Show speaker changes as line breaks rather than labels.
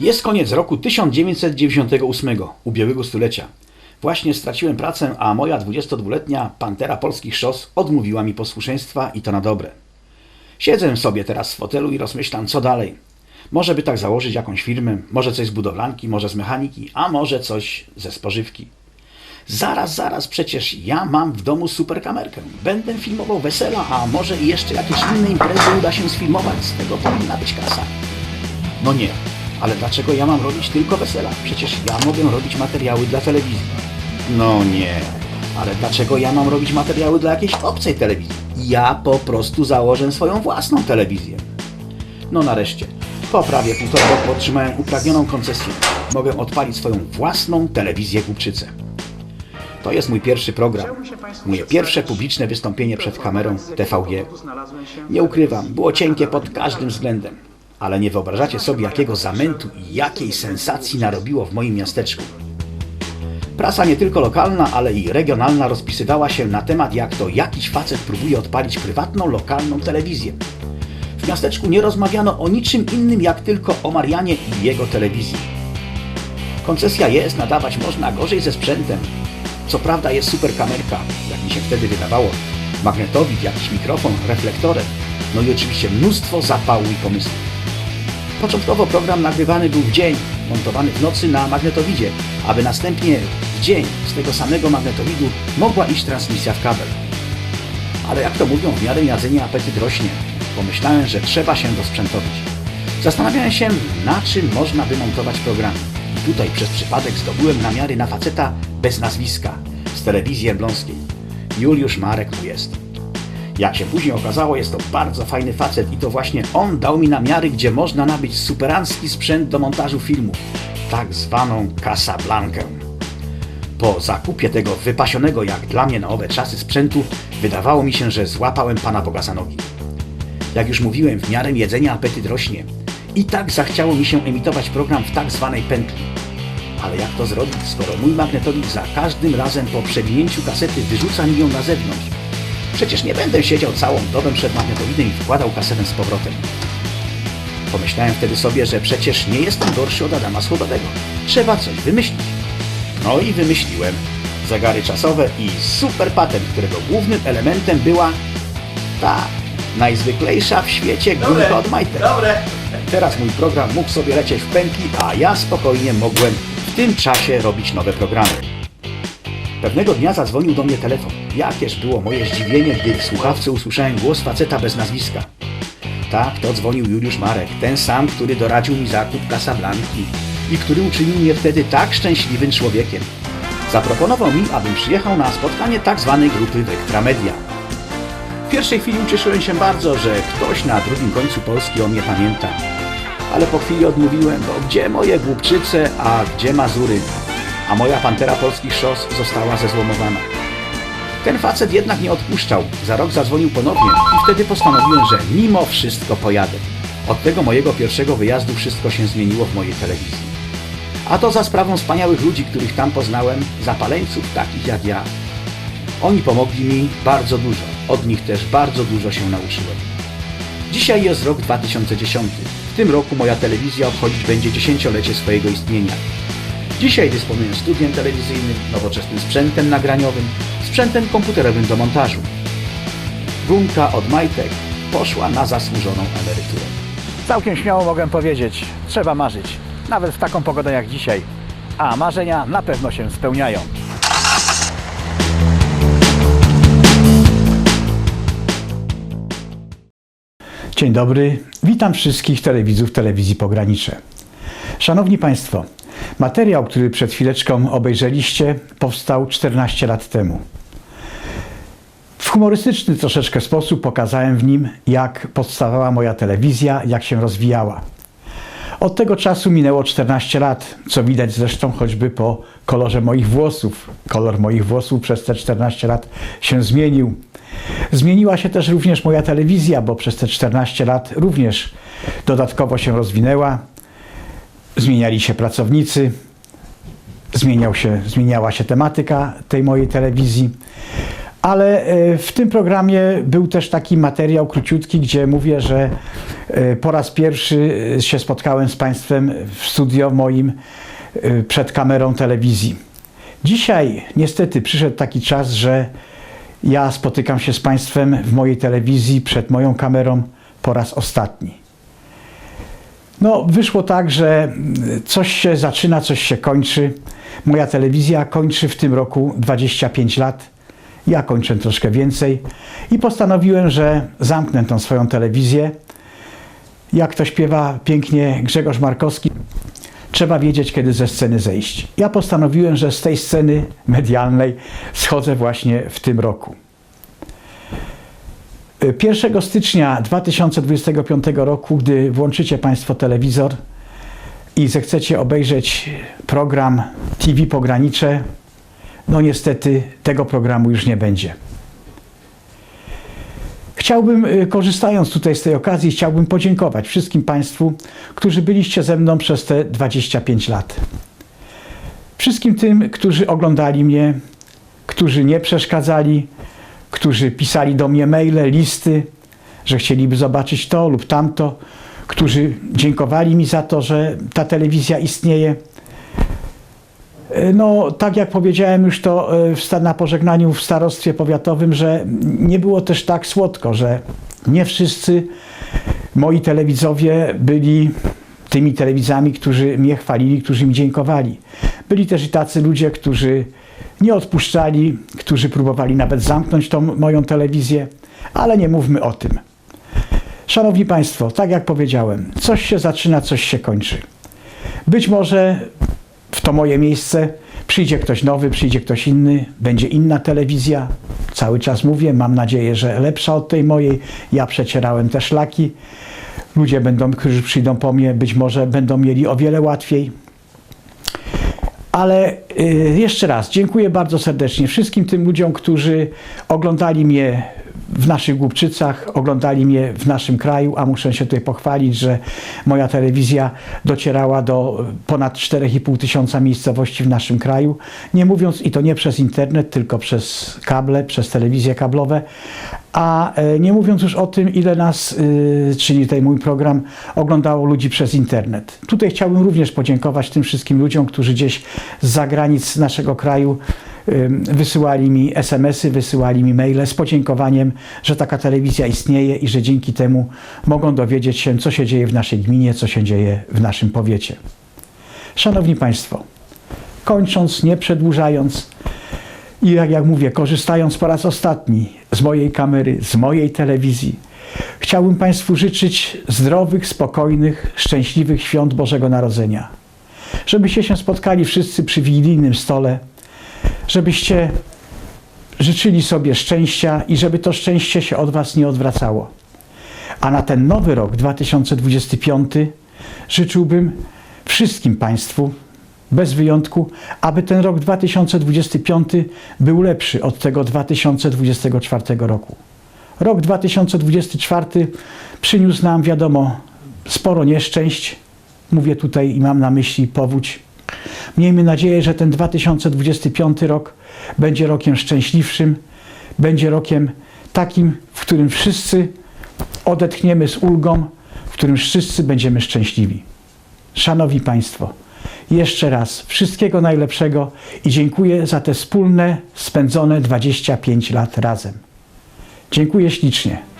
Jest koniec roku 1998, ubiegłego stulecia. Właśnie straciłem pracę, a moja 22-letnia pantera polskich szos odmówiła mi posłuszeństwa i to na dobre. Siedzę sobie teraz w fotelu i rozmyślam, co dalej. Może by tak założyć jakąś firmę, może coś z budowlanki, może z mechaniki, a może coś ze spożywki. Zaraz, zaraz, przecież ja mam w domu super kamerkę. Będę filmował wesela, a może i jeszcze jakieś inne imprezy uda się sfilmować. Z tego powinna być kasa. No nie, ale dlaczego ja mam robić tylko wesela? Przecież ja mogę robić materiały dla telewizji. No nie, ale dlaczego ja mam robić materiały dla jakiejś obcej telewizji? Ja po prostu założę swoją własną telewizję. No nareszcie, po prawie półtora roku otrzymałem upragnioną koncesję. Mogę odpalić swoją własną telewizję Głupczycę. To jest mój pierwszy program. Moje pierwsze publiczne wystąpienie przed kamerą TVG. Nie ukrywam, było cienkie pod każdym względem. Ale nie wyobrażacie sobie, jakiego zamętu i jakiej sensacji narobiło w moim miasteczku. Prasa nie tylko lokalna, ale i regionalna rozpisywała się na temat, jak to jakiś facet próbuje odpalić prywatną, lokalną telewizję. W miasteczku nie rozmawiano o niczym innym, jak tylko o Marianie i jego telewizji. Koncesja jest, nadawać można gorzej ze sprzętem. Co prawda jest super kamerka, jak mi się wtedy wydawało, magnetowid, jakiś mikrofon, reflektorek, no i oczywiście mnóstwo zapału i pomysłów. Początkowo program nagrywany był w dzień, montowany w nocy na magnetowidzie, aby następnie w dzień z tego samego magnetowidu mogła iść transmisja w kabel. Ale jak to mówią, w miarę jadzenia apetyt rośnie. Pomyślałem, że trzeba się dosprzętowić. Zastanawiałem się, na czym można wymontować program. I tutaj przez przypadek zdobyłem namiary na faceta bez nazwiska z telewizji elbląskiej. Juliusz Marek mu jest. Jak się później okazało, jest to bardzo fajny facet i to właśnie on dał mi namiary, gdzie można nabyć superancki sprzęt do montażu filmów, tak zwaną Casablankę. Po zakupie tego wypasionego jak dla mnie na owe czasy sprzętu, wydawało mi się, że złapałem Pana Boga za nogi. Jak już mówiłem, w miarę jedzenia apetyt rośnie. I tak zachciało mi się emitować program w tak zwanej pętli. Ale jak to zrobić, skoro mój magnetowid za każdym razem po przewinięciu kasety wyrzuca mi ją na zewnątrz? Przecież nie będę siedział całą dobę przed magnetowidem i wkładał kasetę z powrotem. Pomyślałem wtedy sobie, że przecież nie jestem gorszy od Adama Schodowego. Trzeba coś wymyślić. No i wymyśliłem. Zegary czasowe i super patent, którego głównym elementem była ta najzwyklejsza w świecie gumka od Majtek.
Dobre.
Teraz mój program mógł sobie lecieć w pętli, a ja spokojnie mogłem w tym czasie robić nowe programy. Pewnego dnia zadzwonił do mnie telefon. Jakież było moje zdziwienie, gdy w słuchawce usłyszałem głos faceta bez nazwiska. Tak, to dzwonił Juliusz Marek, ten sam, który doradził mi zakup Casablanki i który uczynił mnie wtedy tak szczęśliwym człowiekiem. Zaproponował mi, abym przyjechał na spotkanie tak zwanej grupy Vectra Media. W pierwszej chwili ucieszyłem się bardzo, że ktoś na drugim końcu Polski o mnie pamięta. Ale po chwili odmówiłem, bo gdzie moje głupczyce, a gdzie Mazury? A moja pantera polskich szos została zezłomowana. Ten facet jednak nie odpuszczał. Za rok zadzwonił ponownie i wtedy postanowiłem, że mimo wszystko pojadę. Od tego mojego pierwszego wyjazdu wszystko się zmieniło w mojej telewizji. A to za sprawą wspaniałych ludzi, których tam poznałem, zapaleńców takich jak ja. Oni pomogli mi bardzo dużo. Od nich też bardzo dużo się nauczyłem. Dzisiaj jest rok 2010. W tym roku moja telewizja obchodzić będzie dziesięciolecie swojego istnienia. Dzisiaj dysponuję studiem telewizyjnym, nowoczesnym sprzętem nagraniowym, sprzętem komputerowym do montażu. Gumka od Majtek poszła na zasłużoną emeryturę. Całkiem śmiało mogę powiedzieć, trzeba marzyć. Nawet w taką pogodę jak dzisiaj. A marzenia na pewno się spełniają. Dzień dobry, witam wszystkich telewidzów telewizji Pogranicze. Szanowni Państwo, materiał, który przed chwileczką obejrzeliście, powstał 14 lat temu. W humorystyczny troszeczkę sposób pokazałem w nim, jak powstawała moja telewizja, jak się rozwijała. Od tego czasu minęło 14 lat, co widać zresztą choćby po kolorze moich włosów. Kolor moich włosów przez te 14 lat się zmienił. Zmieniła się też również moja telewizja, bo przez te 14 lat również dodatkowo się rozwinęła. Zmieniali się pracownicy.
zmieniał się, zmieniała się tematyka tej mojej telewizji. Ale e, w tym programie był też taki materiał króciutki, gdzie mówię, że e, po raz pierwszy e, się spotkałem z Państwem w studio moim przed kamerą telewizji. Dzisiaj niestety przyszedł taki czas, że ja spotykam się z Państwem w mojej telewizji przed moją kamerą po raz ostatni. No, wyszło tak, że mm, coś się zaczyna, coś się kończy. Moja telewizja kończy w tym roku 25 lat. Ja kończę troszkę więcej i postanowiłem, że zamknę tą swoją telewizję. Jak to śpiewa pięknie Grzegorz Markowski, trzeba wiedzieć, kiedy ze sceny zejść. Ja postanowiłem, że z tej sceny medialnej schodzę właśnie w tym roku. 1 stycznia 2025 roku, gdy włączycie Państwo telewizor i zechcecie obejrzeć program TV Pogranicze, no niestety tego programu już nie będzie. Chciałbym, y, korzystając tutaj z tej okazji, chciałbym podziękować wszystkim Państwu, którzy byliście ze mną przez te 25 lat. Wszystkim tym, którzy oglądali mnie, którzy nie przeszkadzali, którzy pisali do mnie maile, listy, że chcieliby zobaczyć to lub tamto, którzy dziękowali mi za to, że ta telewizja istnieje. No, tak jak powiedziałem już to e, na pożegnaniu w starostwie powiatowym, że nie było też tak słodko, że nie wszyscy moi telewidzowie byli tymi telewizami, którzy mnie chwalili, którzy mi dziękowali. Byli też i tacy ludzie, którzy nie odpuszczali, którzy próbowali nawet zamknąć tą moją telewizję, ale nie mówmy o tym. Szanowni Państwo, tak jak powiedziałem, coś się zaczyna, coś się kończy. Być może w to moje miejsce przyjdzie ktoś nowy, przyjdzie ktoś inny, będzie inna telewizja. Cały czas mówię, mam nadzieję, że lepsza od tej mojej. Ja przecierałem te szlaki. Ludzie będą, którzy przyjdą po mnie, być może będą mieli o wiele łatwiej. Ale y, jeszcze raz dziękuję bardzo serdecznie wszystkim tym ludziom, którzy oglądali mnie w naszych Głubczycach, oglądali mnie w naszym kraju, a muszę się tutaj pochwalić, że moja telewizja docierała do ponad 4,5 tysiąca miejscowości w naszym kraju. Nie mówiąc, i to nie przez internet, tylko przez kable, przez telewizje kablowe, a e, nie mówiąc już o tym, ile nas, y, czyli tutaj mój program, oglądało ludzi przez internet. Tutaj chciałbym również podziękować tym wszystkim ludziom, którzy gdzieś z zagranic naszego kraju wysyłali mi SMS-y, wysyłali mi maile z podziękowaniem, że taka telewizja istnieje i że dzięki temu mogą dowiedzieć się, co się dzieje w naszej gminie, co się dzieje w naszym powiecie. Szanowni Państwo, kończąc, nie przedłużając, i jak, jak mówię, korzystając po raz ostatni z mojej kamery, z mojej telewizji, chciałbym Państwu życzyć zdrowych, spokojnych, szczęśliwych świąt Bożego Narodzenia. Żebyście się spotkali wszyscy przy wigilijnym stole, żebyście życzyli sobie szczęścia i żeby to szczęście się od Was nie odwracało. A na ten nowy rok 2025 życzyłbym wszystkim Państwu, bez wyjątku, aby ten rok 2025 był lepszy od tego 2024 roku. Rok 2024 przyniósł nam, wiadomo, sporo nieszczęść. Mówię tutaj i mam na myśli powódź. Miejmy nadzieję, że ten 2025 rok będzie rokiem szczęśliwszym, będzie rokiem takim, w którym wszyscy odetchniemy z ulgą, w którym wszyscy będziemy szczęśliwi. Szanowni Państwo, jeszcze raz wszystkiego najlepszego i dziękuję za te wspólne, spędzone 25 lat razem. Dziękuję ślicznie.